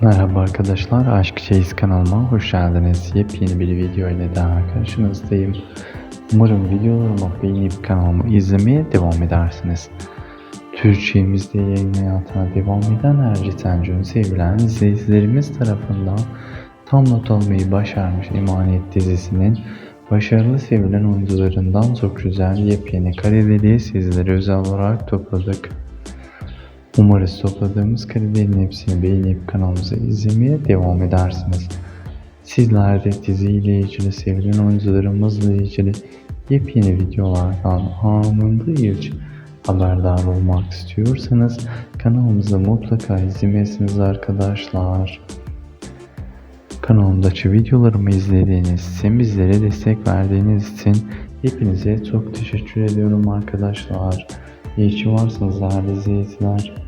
Merhaba arkadaşlar, Aşk Çeyiz kanalıma hoş geldiniz. Yepyeni bir video ile daha karşınızdayım. Umarım videolarımı beğenip kanalımı izlemeye devam edersiniz. Türkçemizde yayın hayatına devam eden Erciten Cün sevilen izleyicilerimiz tarafından tam not almayı başarmış Emanet dizisinin başarılı sevilen oyuncularından çok güzel yepyeni kareleri sizlere özel olarak topladık. Umarız topladığımız karelerin hepsini beğenip kanalımızı izlemeye devam edersiniz. Sizler de diziyle ilgili, sevilen oyuncularımızla ilgili yepyeni videolardan anında ilk haberdar olmak istiyorsanız kanalımızı mutlaka izlemesiniz arkadaşlar. Kanalımdaki videolarımı izlediğiniz için, bizlere destek verdiğiniz için hepinize çok teşekkür ediyorum arkadaşlar. İyi ki varsınız değerli izleyiciler.